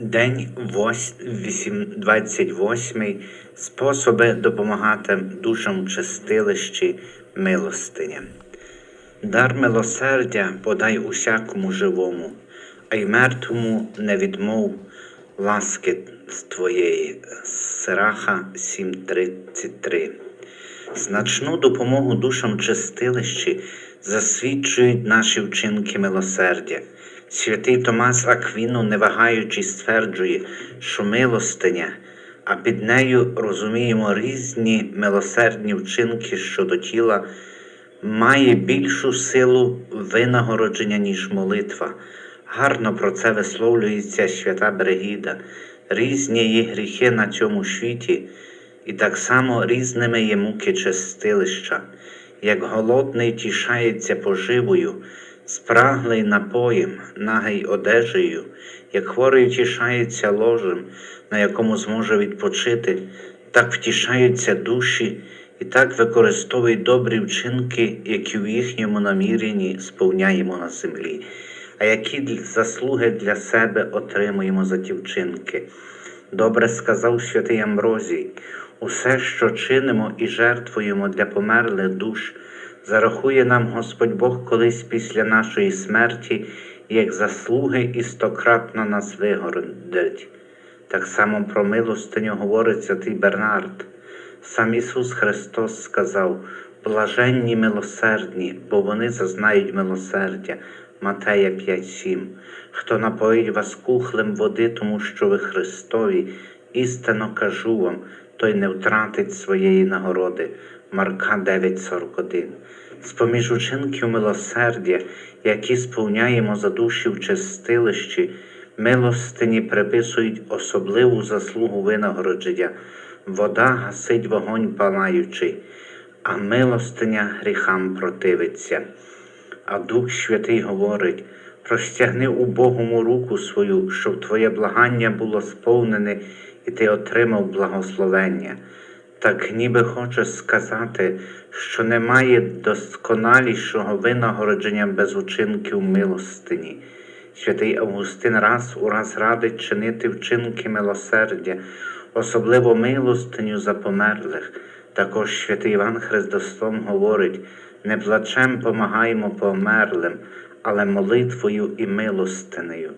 День 28. Способи допомагати душам в чистилищі милостиня. Дар милосердя подай усякому живому, а й мертвому не відмов ласки з твоєї. Сираха 7.33. Значну допомогу душам в чистилищі засвідчують наші вчинки милосердя. Святий Томас Аквіну, не вагаючи, стверджує, що милостиня, а під нею розуміємо різні милосердні вчинки щодо тіла, має більшу силу винагородження, ніж молитва. Гарно про це висловлюється свята Бригіда. Різні є гріхи на цьому світі, і так само різними є муки чистилища, як голодний тішається поживою, спраглий напоєм, нагий одежею, як хворий тішається ложем, на якому зможе відпочити, так втішаються душі і так використовують добрі вчинки, які в їхньому наміренні сповняємо на землі, а які заслуги для себе отримуємо за ті вчинки. Добре сказав святий Амброзій, усе, що чинимо і жертвуємо для померлих душ, зарахує нам Господь Бог колись після нашої смерті, як заслуги і стократно нас вигородить. Так само про милостиню говорить святий Бернард. Сам Ісус Христос сказав: блаженні милосердні, бо вони зазнають милосердя. Матея 5.7. Хто напоїть вас кухлем води, тому що ви Христові, істинно кажу вам, той не втратить своєї нагороди. Марка 9.41. З-поміж учинків милосердя, які сповняємо за душі в чистилищі, милостині приписують особливу заслугу винагородження. Вода гасить вогонь палаючий, а милостиня гріхам противиться. А Дух Святий говорить: простягни убогому руку свою, щоб твоє благання було сповнене, і ти отримав благословення. Так ніби хоче сказати, що немає досконалішого винагородження без учинків милостині. Святий Августин раз у раз радить чинити вчинки милосердя, особливо милостиню за померлих. Також святий Іван Христослом говорить: не плачем помагаємо померлим, але молитвою і милостинею.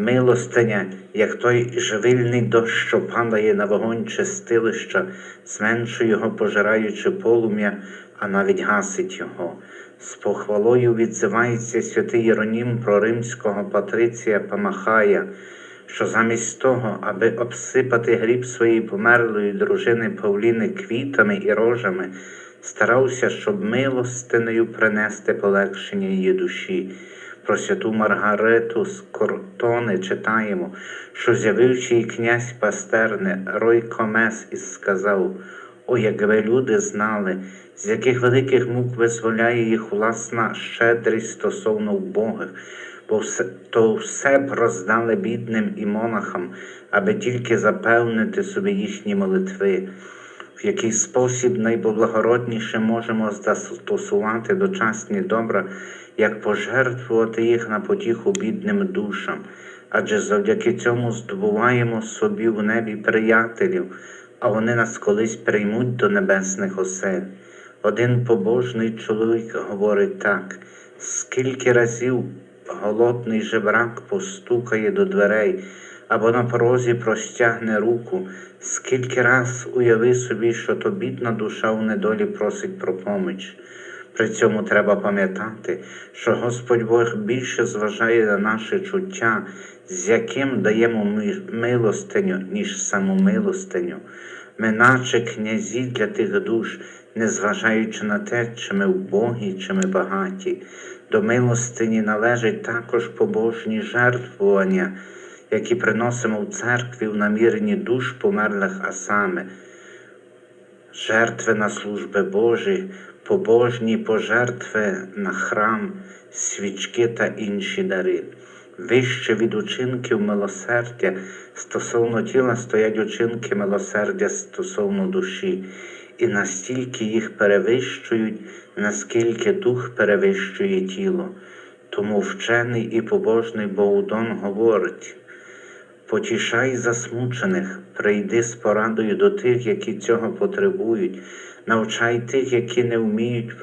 Милостиня, як той живильний дощ, що падає на вогонь чистилища, зменшує його, пожираючи полум'я, а навіть гасить його. З похвалою відзивається святий Єронім про римського патриція Памахая, що замість того, аби обсипати гріб своєї померлої дружини Павліни квітами і рожами, старався, щоб милостинею принести полегшення її душі. Про святу Маргарету з Кортони читаємо, що з'явивши їй князь пастерне, Рой Комес і сказав: О, якби люди знали, з яких великих мук визволяє їх власна щедрість стосовно вбогих, бо все, то все б роздали бідним і монахам, аби тільки запевнити собі їхні молитви. В який спосіб найблагородніше можемо застосувати дочасні добра, як пожертвувати їх на потіху бідним душам, адже завдяки цьому здобуваємо собі в небі приятелів, а вони нас колись приймуть до небесних осель. Один побожний чоловік говорить так: скільки разів голодний жебрак постукає до дверей або на порозі простягне руку, скільки раз уяви собі, що то бідна душа у недолі просить про поміч. При цьому треба пам'ятати, що Господь Бог більше зважає на наше чуття, з яким даємо милостиню, ніж саму милостиню. Ми, наче князі для тих душ, незважаючи на те, чи ми вбогі, чи ми багаті. До милостині належать також побожні жертвування, які приносимо в церкві в наміренні душ померлих, а саме жертви на служби Божі, побожні пожертви на храм, свічки та інші дари. Вище від учинків милосердя стосовно тіла стоять учинки милосердя стосовно душі, і настільки їх перевищують, наскільки дух перевищує тіло. Тому вчений і побожний Боудон говорить, Потішай засмучених, прийди з порадою до тих, які цього потребують, навчай тих, які не вміють,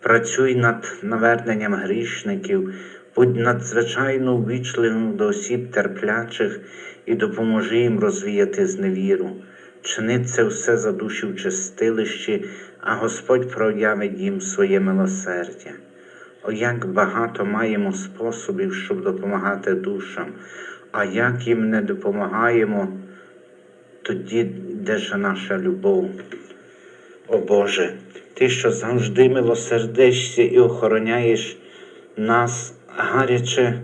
працюй над наверненням грішників, будь надзвичайно ввічливим до осіб терплячих і допоможи їм розвіяти зневіру. Чини це все за душі в чистилищі, а Господь проявить їм своє милосердя. О, як багато маємо способів, щоб допомагати душам, а як їм не допомагаємо, тоді де ж наша любов? О Боже, Ти, що завжди милосердишся і охороняєш нас, гаряче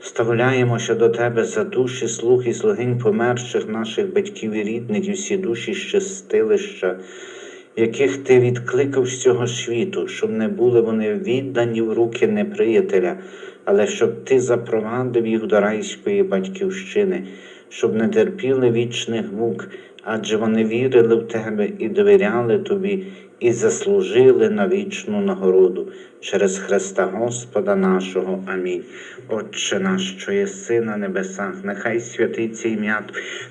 вставляємося до Тебе за душі, слух і слугинь померших наших батьків і рідних, і всі душі щастилища, яких ти відкликав з цього світу, щоб не були вони віддані в руки неприятеля, але щоб ти запровадив їх до райської батьківщини, щоб не терпіли вічних мук, адже вони вірили в тебе і довіряли тобі, і заслужили на вічну нагороду через Христа Господа нашого. Амінь. Отче наш, що єси на небесах, нехай святиться ім'я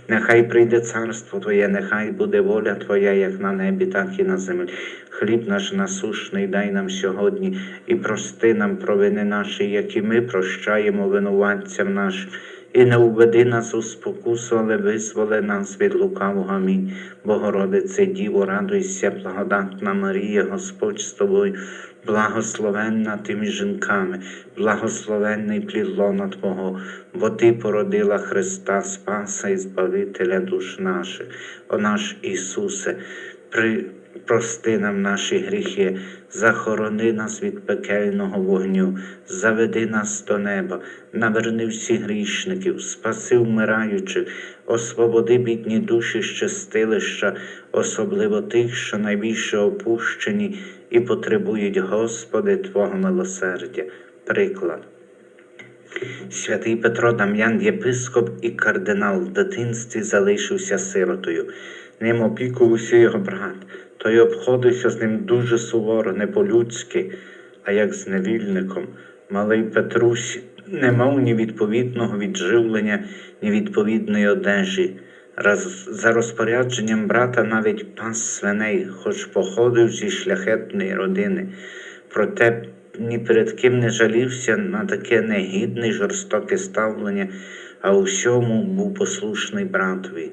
нехай прийде царство Твоє, нехай буде воля Твоя, як на небі, так і на землі. Хліб наш насушний дай нам сьогодні і прости нам провини наші, як і ми прощаємо винуватцям нашим. І не уведи нас у спокусу, але визволи нас від лукавого. Амінь. Богородице, Діво, радуйся, благодатна Марія, Господь з тобою, благословенна ти між жінками, благословенний плід лона Твого, бо Ти породила Христа, Спаса і Збавителя душ наших, о наш Ісусе, при прости нам наші гріхи, захорони нас від пекельного вогню, заведи нас до неба, наверни всіх грішників, спаси вмираючих, освободи бідні душі з чистилища, особливо тих, що найбільше опущені і потребують, Господи, Твого милосердя. Приклад. Святий Петро Дам'ян, єпископ і кардинал в дитинстві залишився сиротою. Ним опікувався його брат, той обходився з ним дуже суворо, не по-людськи, а як з невільником. Малий Петрусь не мав ні відповідного відживлення, ні відповідної одежі. Раз за розпорядженням брата навіть пас свиней, хоч походив зі шляхетної родини. Проте ні перед ким не жалівся на таке негідне жорстоке ставлення, а у всьому був послушний братові.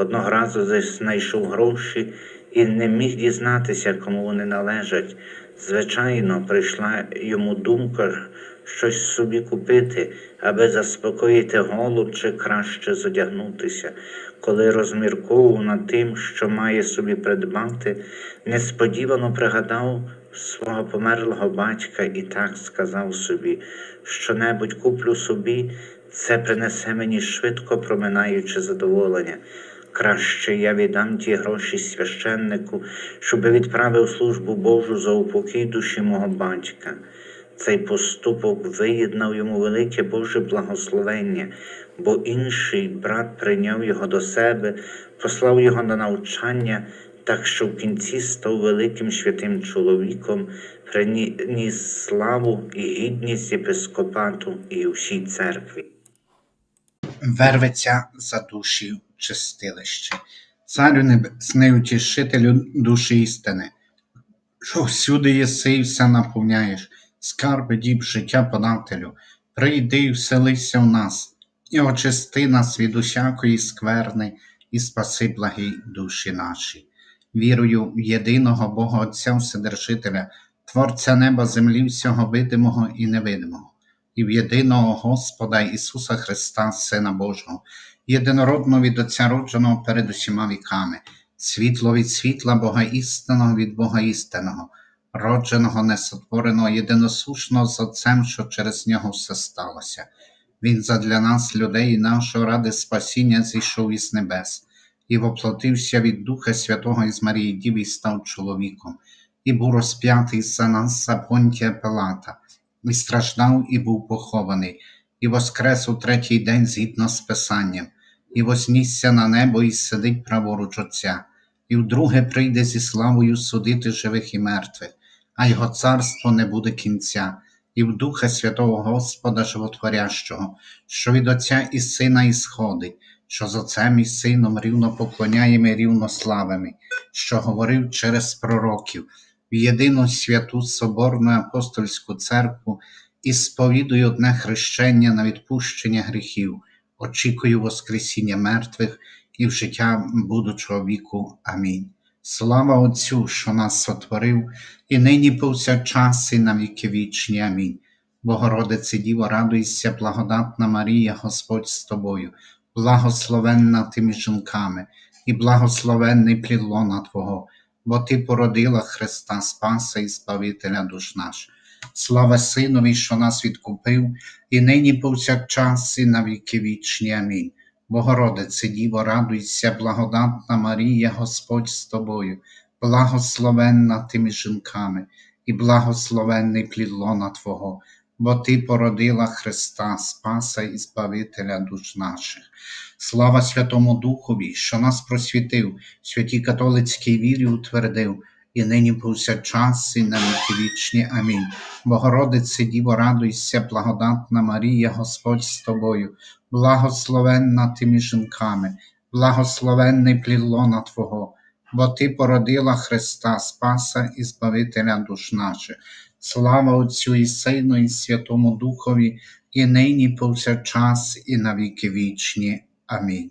Одного разу знайшов гроші і не міг дізнатися, кому вони належать. Звичайно, прийшла йому думка щось собі купити, аби заспокоїти голод чи краще зодягнутися. Коли розмірковував над тим, що має собі придбати, несподівано пригадав свого померлого батька і так сказав собі, що небудь куплю собі, це принесе мені швидко проминаюче задоволення. Краще я віддам ті гроші священнику, щоби відправив службу Божу за упокій душі мого батька. Цей поступок виєднав йому велике Боже благословення, бо інший брат прийняв його до себе, послав його на навчання, так що в кінці став великим святим чоловіком, приніс славу і гідність єпископату і усій церкві. верветься за душі чистилище. Царю небесний утішителю душі істини, що всюди єси і все наповняєш, скарби діб життя подателю, прийди і вселися в нас, і очисти нас від усякої скверни, і спаси благі душі наші. Вірую в єдиного Бога Отця Вседержителя, Творця неба, землі, всього видимого і невидимого, і в єдиного Господа Ісуса Христа, Сина Божого, єдинородного від Отця родженого перед усіма віками, світло від світла Бога істинного від Бога істинного, родженого, несотвореного, єдиносушного з Отцем, що через нього все сталося. Він задля нас, людей, і нашого ради спасіння зійшов із небес, і воплотився від Духа Святого із Марії Діви і став чоловіком, і був розп'ятий за нас за Понтія Пилата, і страждав, і був похований, і воскрес у третій день згідно з Писанням, і вознісся на небо, і сидить праворуч Отця, і вдруге прийде зі славою судити живих і мертвих, а його царство не буде кінця, і в Духа Святого Господа Животворящого, що від Отця і Сина ісходить, що з Отцем і Сином рівно поклоняємо і рівно славимо, що говорив через пророків, в єдину святу Соборну апостольську церкву і сповідую одне хрещення на відпущення гріхів, очікую Воскресіння мертвих і в життя будучого віку. Амінь. Слава Отцю, що нас сотворив, і нині повсякчас і на віки вічні. Амінь. Богородице Діво, радуйся, благодатна Марія, Господь з тобою, благословенна ти між жінками, і благословенний плід лона Твого, бо Ти породила Христа Спаса і Збавителя душ наш. Слава Синові, що нас відкупив, і нині повсякчас і на віки вічні. Амінь. Богородице Діво, радуйся, благодатна Марія, Господь з тобою, благословенна ти між жінками, і благословенний плід лона Твого, бо Ти породила Христа, Спаса і Збавителя душ наших. Слава Святому Духові, що нас просвітив, святій католицькій вірі утвердив, і нині повсякчас, і на віки вічні. Амінь. Богородице Діво, радуйся, благодатна Марія, Господь з тобою, благословенна ти між жінками, благословенний плід лона Твого, бо Ти породила Христа, Спаса і Збавителя душ наших. Слава Отцю і Сину, і Святому Духові, і нині повсякчас, і на віки вічні. Амінь.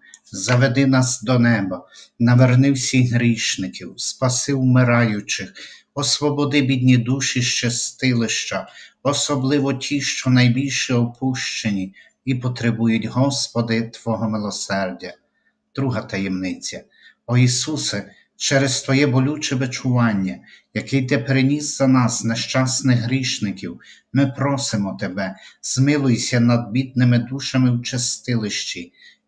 заведи нас до неба, наверни всіх грішників, спаси вмираючих, освободи бідні душі з чистилища, особливо ті, що найбільше опущені і потребують, Господи, Твого милосердя. Друга таємниця. О Ісусе, через Твоє болюче бичування, який Ти переніс за нас, нещасних грішників, ми просимо Тебе, змилуйся над бідними душами в чистилищі,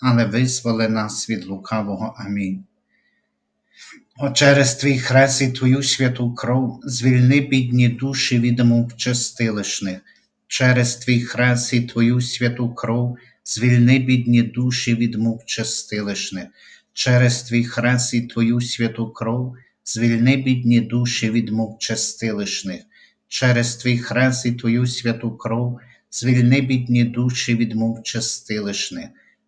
але визволи нас від лукавого. Амінь. О, через твій хрест і твою святу кров звільни бідні душі від мук чистилищних, через твій хрест і твою святу кров звільни бідні душі від мук чистилищних, через твій хрест і твою святу кров звільни бідні душі від мук чистилищних, через твій хрест і твою святу кров звільни бідні душі від мук чистилищних,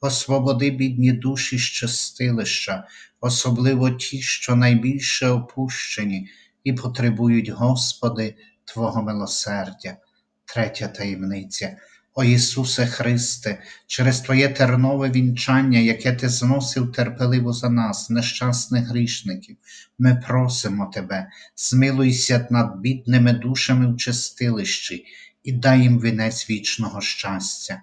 освободи бідні душі з чистилища, особливо ті, що найбільше опущені і потребують, Господи, Твого милосердя. Третя таємниця. О Ісусе Христе, через Твоє тернове вінчання, яке Ти зносив терпеливо за нас, нещасних грішників, ми просимо Тебе, змилуйся над бідними душами в чистилищі і дай їм вінець вічного щастя.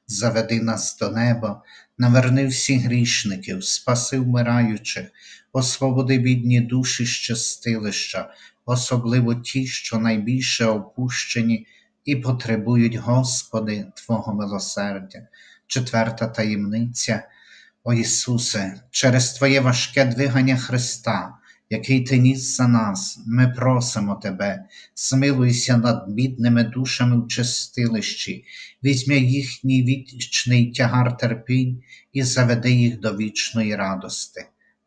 заведи нас до неба, наверни всіх грішників, спаси вмираючих, освободи бідні душі з чистилища, особливо ті, що найбільше опущені і потребують, Господи, Твого милосердя. Четверта таємниця, о Ісусе, через Твоє важке двигання Христа, який Ти ніс за нас, ми просимо Тебе, смилуйся над бідними душами в чистилищі, візьми їхній вічний тягар терпінь і заведи їх до вічної радости.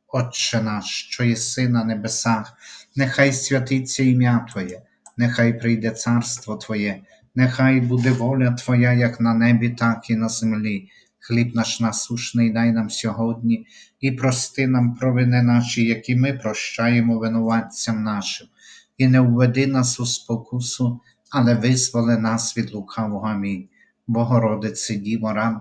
Отче наш, що єси на небесах, нехай святиться ім'я Твоє, нехай прийде царство Твоє, нехай буде воля Твоя, як на небі, так і на землі. Хліб наш насушний дай нам сьогодні, і прости нам провини наші, які ми прощаємо винуватцям нашим, і не введи нас у спокусу, але визволи нас від лукавого. Амінь. Богородице, Діво, рад,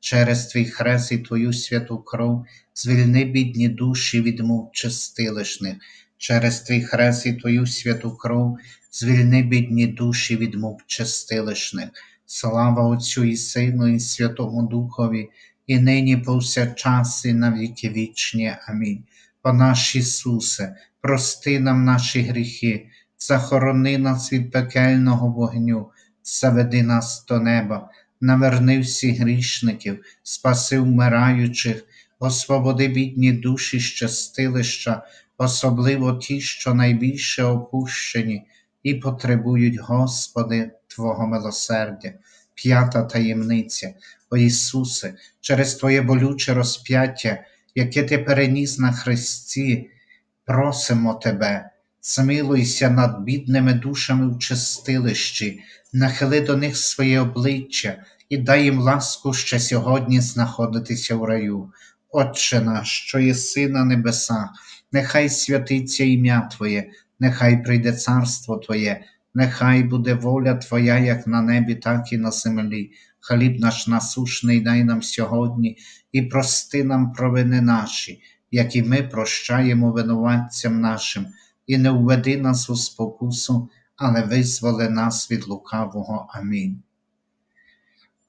через твій хрест і твою святу кров, звільни бідні душі від мук чистилишних, через твій хрест і твою святу кров, звільни бідні душі від мук чистилишних. Слава Отцю і Сину, і Святому Духові, і нині повсякчас, і на віки вічні. Амінь. О наш Ісусе, прости нам наші гріхи, захорони нас від пекельного вогню, заведи нас до неба, наверни всіх грішників, спаси вмираючих, освободи бідні душі щастилища, особливо ті, що найбільше опущені і потребують, Господи, Твого милосердя. П'ята таємниця, о Ісусе, через Твоє болюче розп'яття, яке Ти переніс на Христі, просимо Тебе, змилуйся над бідними душами в чистилищі, нахили до них своє обличчя і дай їм ласку ще сьогодні знаходитися в раю. Отче наш, що єси на небесах, нехай святиться ім'я Твоє, нехай прийде царство Твоє, нехай буде воля Твоя, як на небі, так і на землі. Хліб наш насушний дай нам сьогодні і прости нам провини наші, як і ми прощаємо винуватцям нашим, і не введи нас у спокусу, але визволи нас від лукавого. Амінь.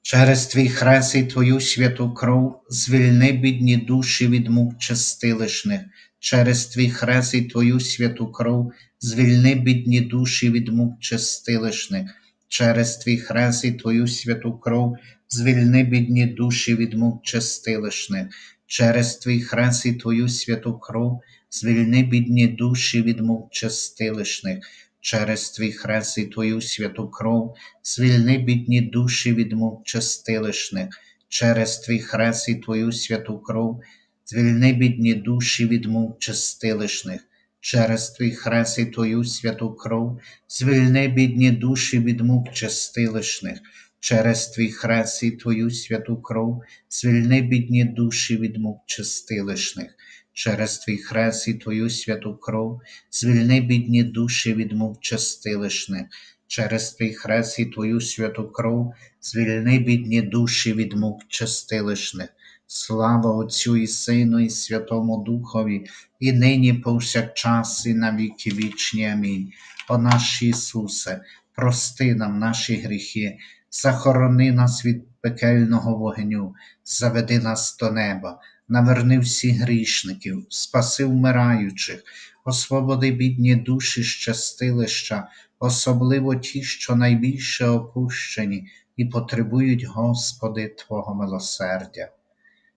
Через твій хрест і твою святу кров звільни бідні душі від мук чистилишних, через твій хрест і твою святу кров звільни бідні душі від мук чистилишних, через твій хрест і твою святу кров звільни бідні душі від мук чистилишних, через твій хрест і твою святу кров звільни бідні душі від мук чистилишних, через твій хрест і твою святу кров звільни бідні душі від мук чистилишних, через твій хрест і твою святу кров, звільни бідні душі від мук чистилишних, через твій хрест і твою святу кров, звільни бідні душі від мук чистилишних, через твій хрест і твою святу кров, звільни бідні душі від мук чистилишних, через твій хрест і твою святу кров, звільни бідні душі від мук чистилишних, через твій хрест і твою святу кров, звільни бідні душі від мук чистилишних. Слава Отцю і Сину, і Святому Духові, і нині повсякчас, і на віки вічні. Амінь. О наш Ісусе, прости нам наші гріхи, захорони нас від пекельного вогню, заведи нас до неба, наверни всіх грішників, спаси вмираючих, освободи бідні душі щастилища, особливо ті, що найбільше опущені і потребують, Господи, Твого милосердя.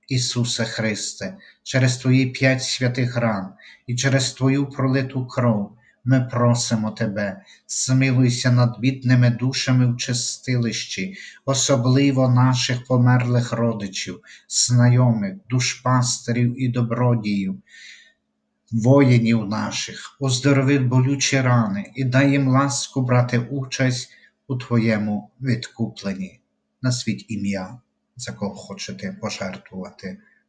Ісусе Христе, через Твої п'ять святих ран і через Твою пролиту кров ми просимо Тебе, змилуйся над бідними душами в чистилищі, особливо наших померлих родичів, знайомих, душпастерів і добродіїв, воїнів наших, оздорови болючі рани і дай їм ласку брати участь у Твоєму відкупленні. Назвіть ім'я, за кого хочете пожертвувати